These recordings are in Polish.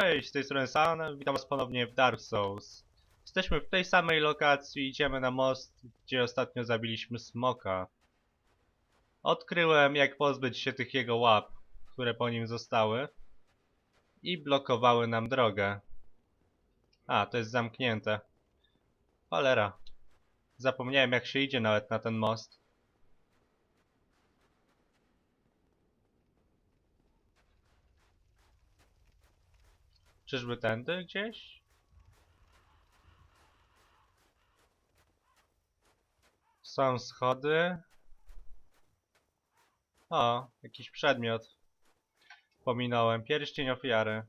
Cześć, z tej strony San, witam was ponownie w Dark Souls. Jesteśmy w tej samej lokacji, idziemy na most, gdzie ostatnio zabiliśmy smoka. Odkryłem, jak pozbyć się tych jego łap, które po nim zostały. I blokowały nam drogę. A, to jest zamknięte. Cholera. Zapomniałem, jak się idzie nawet na ten most. Czyżby tędy gdzieś? Są schody. O, jakiś przedmiot. Pominąłem. Pierścień ofiary.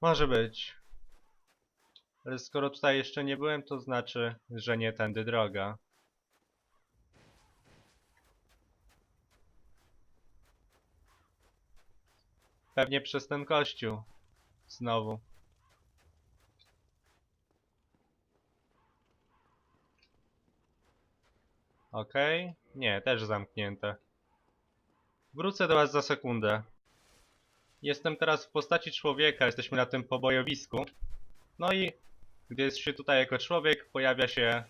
Może być. Ale skoro tutaj jeszcze nie byłem, to znaczy, że nie tędy droga. Pewnie przez ten kościół. Znowu. Okej. Nie, też zamknięte. Wrócę do was za sekundę. Jestem teraz w postaci człowieka, jesteśmy na tym pobojowisku. No i gdy jest się tutaj jako człowiek, pojawia się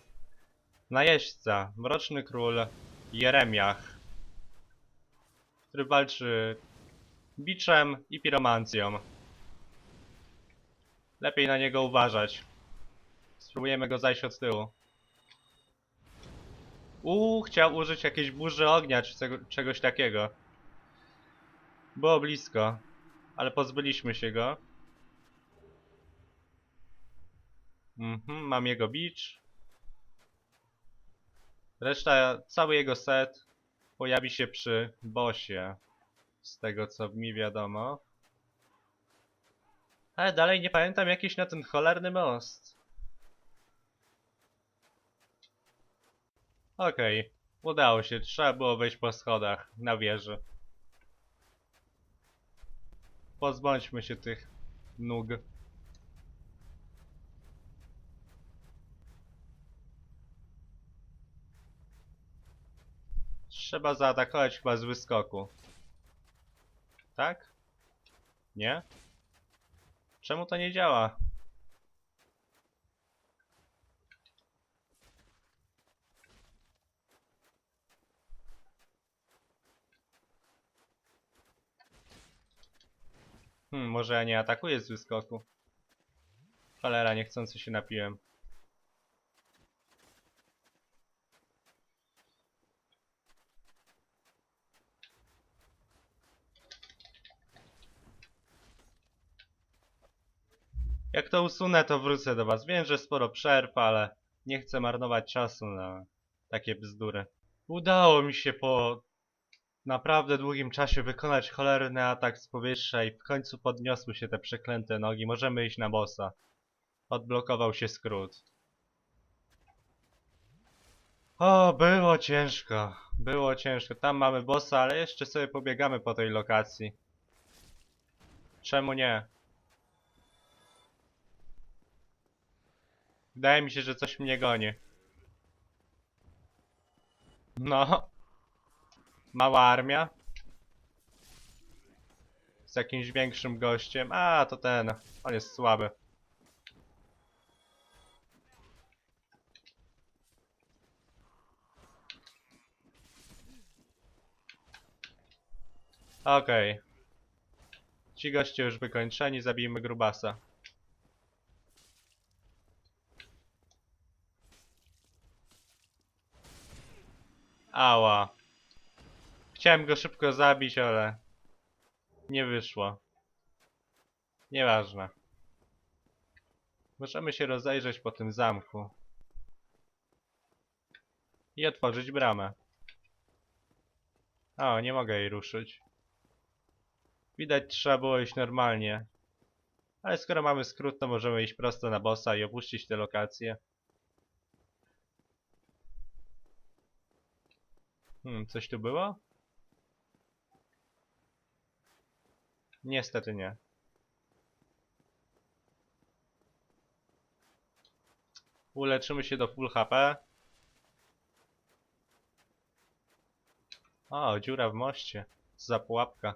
najeźdźca, mroczny król Jeremiach, który walczy biczem i piromancją. Lepiej na niego uważać. Spróbujemy go zajść od tyłu. Uuu, chciał użyć jakiejś burzy ognia czy czegoś takiego. Było blisko, ale pozbyliśmy się go. Mhm, mam jego bicz. Reszta, cały jego set pojawi się przy bossie. Z tego co mi wiadomo. Ale dalej nie pamiętam jakiś na ten cholerny most. Okej, udało się. Trzeba było wejść po schodach na wieży. Pozbądźmy się tych nóg. Trzeba zaatakować chyba z wyskoku. Tak? Nie? Czemu to nie działa? Hmm, może ja nie atakuję z wyskoku. Cholera, niechcący się napiłem. Jak to usunę, to wrócę do was. Wiem, że sporo przerw, ale nie chcę marnować czasu na takie bzdury. Udało mi się po naprawdę długim czasie wykonać cholerny atak z powietrza i w końcu podniosły się te przeklęte nogi. Możemy iść na bossa. Odblokował się skrót. O, było ciężko. Było ciężko. Tam mamy bossa, ale jeszcze sobie pobiegamy po tej lokacji. Czemu nie? Wydaje mi się, że coś mnie goni. No. Mała armia. Z jakimś większym gościem. A, to ten. On jest słaby. Okej. Ci goście już wykończeni, zabijmy grubasa. Ała. Chciałem go szybko zabić, ale nie wyszło. Nieważne. Możemy się rozejrzeć po tym zamku. I otworzyć bramę. O, nie mogę jej ruszyć. Widać trzeba było iść normalnie. Ale skoro mamy skrót, to możemy iść prosto na bossa i opuścić tę lokację. Hmm, coś tu było? Niestety nie. Uleczymy się do full HP. O, dziura w moście. Za pułapka.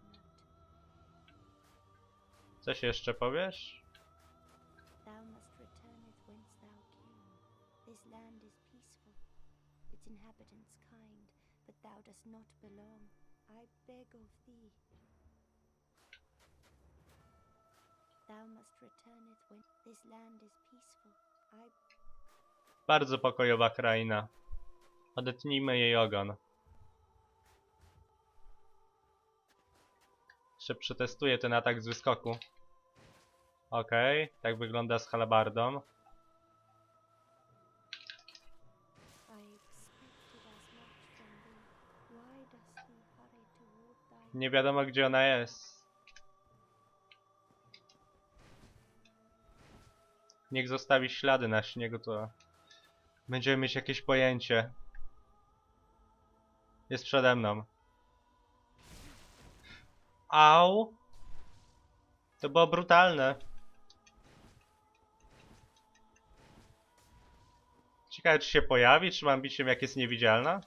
Coś jeszcze powiesz? Thou must returneth whence thou came. This land is peaceful, its inhabitants kind, but thou dost not belong. I beg of thee. Thou must returneth when this land is peaceful. I Bardzo pokojowa kraina. Odetnijmy jej ogon. Jeszcze przetestuję ten atak z wyskoku. Okej, tak wygląda z halabardą. Nie wiadomo gdzie ona jest. Niech zostawi ślady na śniegu, to będziemy mieć jakieś pojęcie. Jest przede mną. Au! To było brutalne. Ciekawe czy się pojawi, czy mam bić ją jak jest niewidzialna?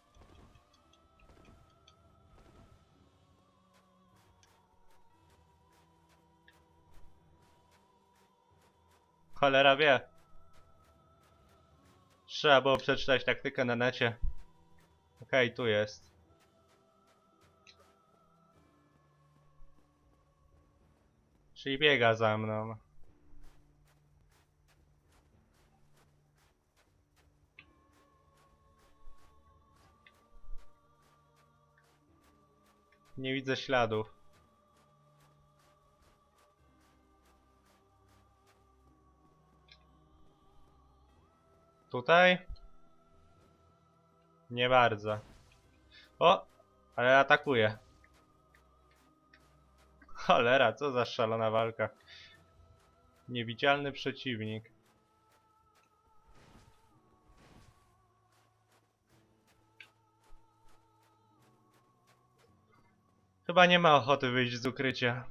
Cholera wie. Trzeba było przeczytać taktykę na necie. Okej, tu jest. Czyli biega za mną. Nie widzę śladów. Tutaj? Nie bardzo. O! Ale atakuje. Cholera, co za szalona walka. Niewidzialny przeciwnik. Chyba nie ma ochoty wyjść z ukrycia.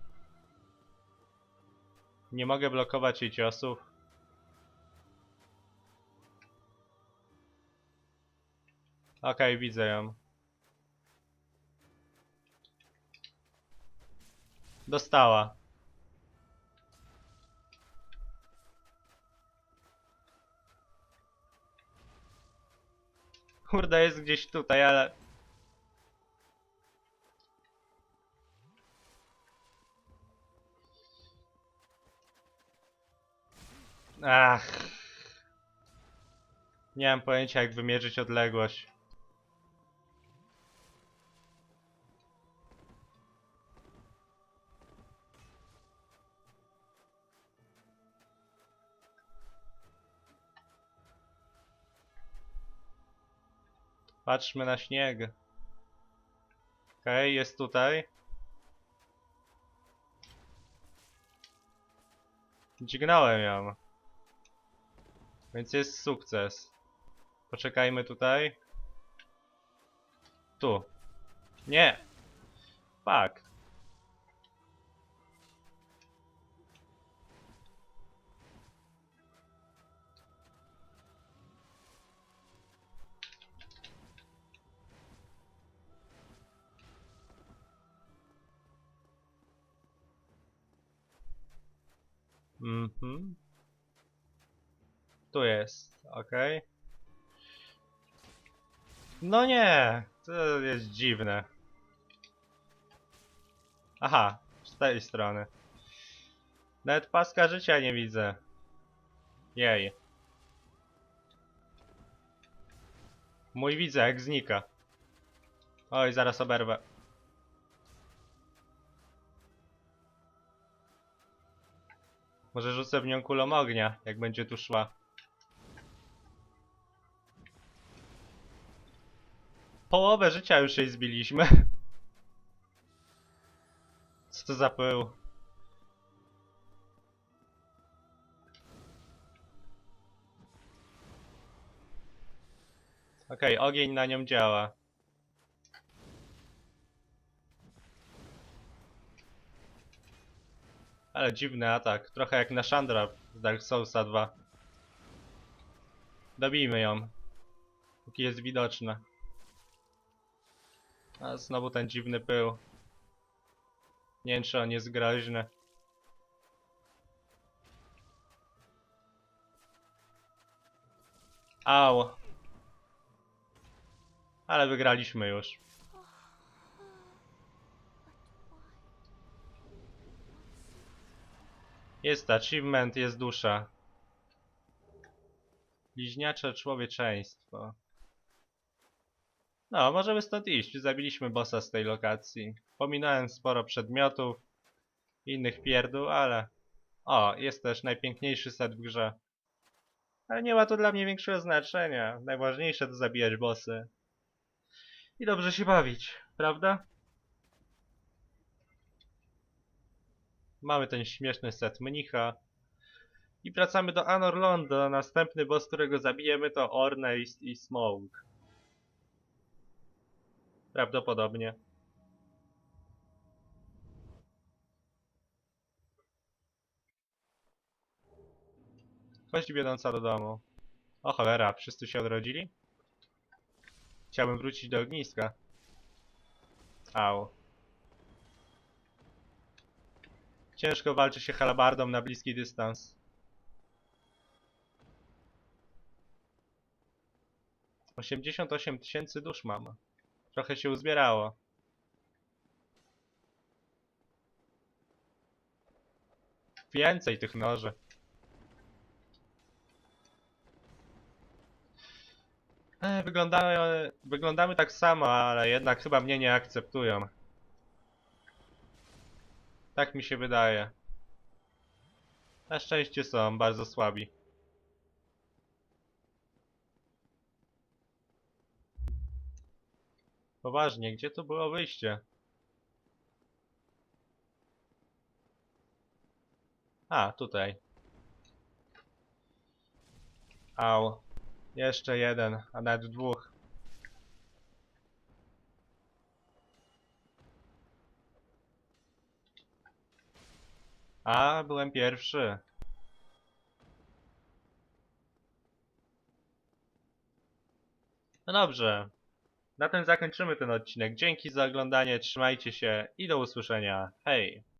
Nie mogę blokować jej ciosów. Okej, widzę ją. Dostała. Kurde, jest gdzieś tutaj, ale... Ach. Nie mam pojęcia jak wymierzyć odległość. Patrzmy na śnieg. Okej, jest tutaj. Dźgnąłem ją. Więc jest sukces. Poczekajmy tutaj. Tu. Nie! Fuck. Mhm. Tu jest, okej. No nie, to jest dziwne. Aha, z tej strony. Nawet paska życia nie widzę. Jej. Mój widzę, jak znika. Oj, zaraz oberwę. Może rzucę w nią kulą ognia, jak będzie tu szła. Połowę życia już jej zbiliśmy. Co to za pył? Okej, okay, ogień na nią działa. Ale dziwny atak, trochę jak na Chandra z Dark Soulsa 2. Dobijmy ją, póki jest widoczna. A znowu ten dziwny pył. Nie wiem czy on jest groźny. Au. Ale wygraliśmy już. Jest achievement, jest dusza. Bliźniacze człowieczeństwo. No, możemy stąd iść. Zabiliśmy bossa z tej lokacji. Pominąłem sporo przedmiotów, innych pierdół, ale... O, jest też najpiękniejszy set w grze. Ale nie ma to dla mnie większego znaczenia. Najważniejsze to zabijać bossy. I dobrze się bawić, prawda? Mamy ten śmieszny set mnicha. I wracamy do Anor Londo. Następny boss, którego zabijemy to Ornate i Smoke. Prawdopodobnie. Kość biedąca do domu. O cholera, wszyscy się odrodzili? Chciałbym wrócić do ogniska. Au. Ciężko walczy się halabardą na bliski dystans. Osiemdziesiąt osiem tysięcy dusz mam. Trochę się uzbierało. Więcej tych noży. E, Wyglądamy, wyglądamy tak samo, ale jednak chyba mnie nie akceptują. Tak mi się wydaje. Na szczęście są bardzo słabi. Poważnie, gdzie tu było wyjście? A, tutaj. Au. Jeszcze jeden, a nawet dwóch. A, byłem pierwszy. No dobrze. Na tym zakończymy ten odcinek. Dzięki za oglądanie, trzymajcie się i do usłyszenia. Hej!